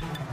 you.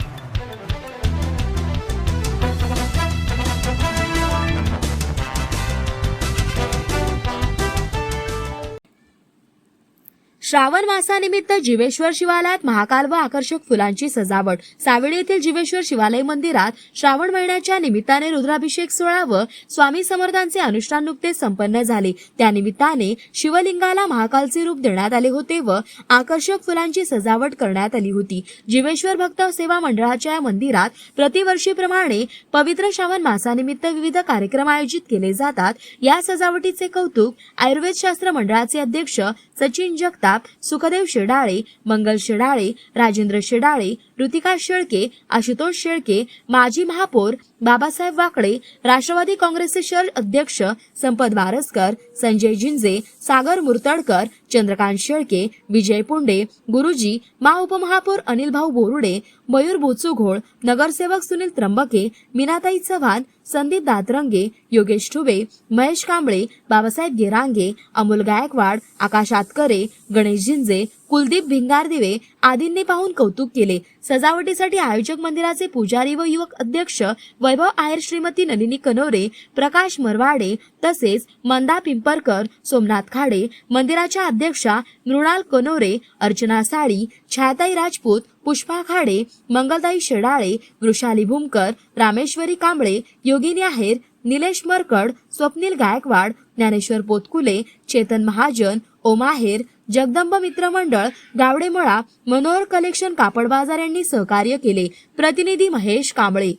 Shravan मासानिमित्त Jiveshwar शिवालयात Mahakal व आकर्षक फुलांची सजावट. सावेडी येथील जीवेश्वर शिवालय मंदिरात श्रावण महिन्याच्या निमित्ताने रुद्राभिषेक सोहळा व स्वामी समर्थांचे अनुष्ठान नुकतेच संपन्न झाले. त्यानिमित्ताने शिवलिंगाला महाकालचे रूप देण्यात आले होते व आकर्षक फुलांची सजावट करण्यात आली होती. जीवेश्वर भक्त सेवा मंडळाच्या या मंदिरात प्रतिवर्षीप्रमाणे पवित्र श्रावण मासानिमित्त विविध कार्यक्रम आयोजित केले जातात. या सजावटीचे कौतुक आयुर्वेद शास्त्र मंडळाचे अध्यक्ष सचिन जगताप सुखदेव शेडाळे मंगल शेडाळे राजेंद्र शेडाळे ऋतिका शेळके आशुतोष शेळके माजी महापौर बाबासाहेब वाकडे राष्ट्रवादी काँग्रेसचे शहर अध्यक्ष संपत बारसकर संजय जिंजे सागर मुरतडकर चंद्रकांत शेळके विजय पुंडे गुरुजी मा उपमहापौर अनिल भाऊ बोरुडे मयूर बोचुघोळ नगरसेवक सुनील त्र्यंबके मीनाताई चव्हाण संदीप दातरंगे योगेश ठुबे महेश कांबळे बाबासाहेब गिरांगे अमोल गायकवाड आकाश आतकरे गणेश झिंजे कुलदीप भिंगारदिवे आदींनी पाहून कौतुक केले. सजावटीसाठी आयोजक मंदिराचे पुजारी व युवक अध्यक्ष वैभव आहेर श्रीमती नलिनी कनोरे प्रकाश मरवाडे तसेच मंदा पिंपरकर सोमनाथ खाडे मंदिराच्या अध्यक्षा मृणाल कनोरे अर्चना साळी छायाताई राजपूत पुष्पा खाडे मंगलताई शेडाळे वृषाली भूमकर रामेश्वरी कांबळे योगिनी आहेर निलेश मरकड स्वप्नील गायकवाड ज्ञानेश्वर पोतकुले चेतन महाजन ओमाहेर जगदंब मित्र मंडळ गावडेमळा मनोहर कलेक्शन कापड बाजार यांनी सहकार्य केले. प्रतिनिधी महेश कांबळे.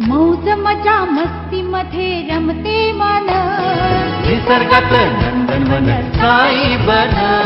मौज मजा मस्ती मध्ये रमते मन निसर्गात नंदनवन साई बन